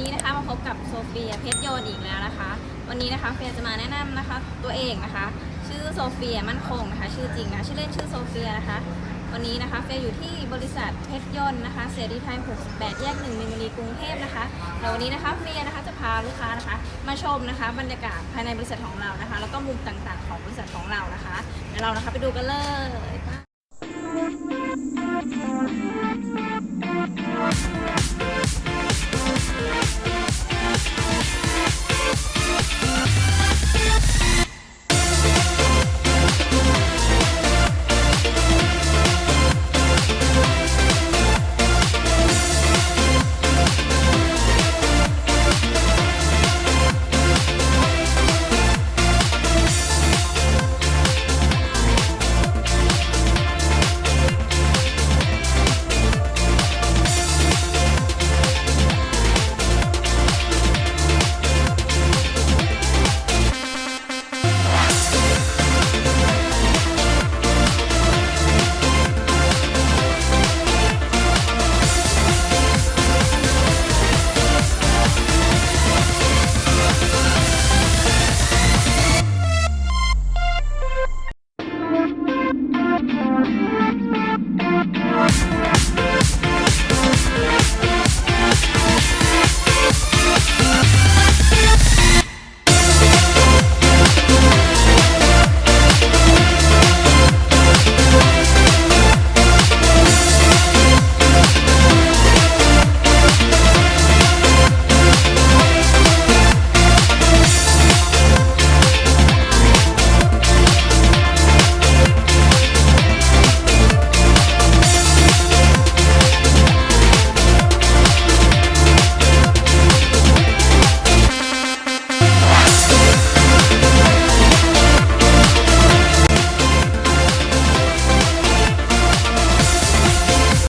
นี้นะคะมาพบกับโซเฟียเพชรโยนอีกแล้วนะคะ วันนี้นะคะเฟียจะมาแนะนำนะคะ ตัวเองนะคะ ชื่อโซเฟียมั่นคงนะคะ ชื่อจริงนะชื่อเล่นชื่อโซเฟียนะคะ วันนี้นะคะเฟียอยู่ที่บริษัทเพชรยนต์นะคะเสรีไทย 68 แยกหนึ่งมินบุรีกรุงเทพนะคะแล้ววันนี้นะคะเฟียนะคะจะพาลูกค้านะคะ มาชมนะคะ บรรยากาศภายในบริษัทของเรานะคะ แล้วก็มุมต่างๆ ของบริษัทของเรานะคะเดี๋ยวเรานะคะไปดูกันเลย